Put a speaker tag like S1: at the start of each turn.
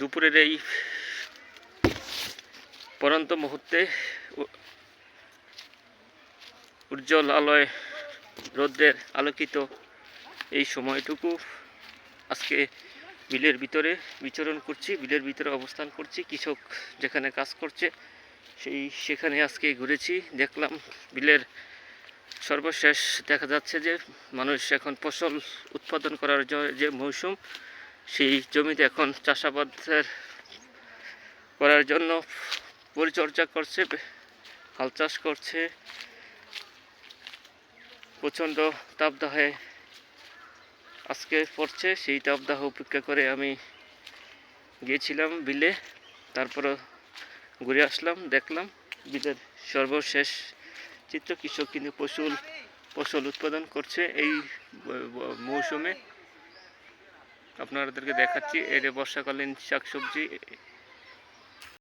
S1: দুপুরের এই পরন্ত মুহূর্তে উজ্জ্বল আলোয় রোদ্রের আলোকিত এই সময়টুকু আজকে বিলের ভিতরে বিচরণ করছি, বিলের ভিতরে অবস্থান করছি, কৃষক যেখানে কাজ করছে সেই সেখানে আজকে ঘুরেছি, দেখলাম বিলের সর্বশেষ দেখা যাচ্ছে যে মানুষ এখন ফসল উৎপাদন করার যে মৌসুম সেই জমিতে এখন চাষাবাদের করার জন্য পরিচর্যা করছে, হাল চাষ করছে। প্রচণ্ড তাপদাহে আজকে পড়ছে, সেই তাপদাহ উপেক্ষা করে আমি গিয়েছিলাম বিলে তারপরে ঘুরে আসলাম, দেখলাম বিলের সর্বশেষ চিত্র, কৃষক কিন্তু ফসল ফসল উৎপাদন করছে এই মৌসুমে। আপনাদেরকে দেখাচ্ছি। এটা বর্ষাকালীন শাকসবজি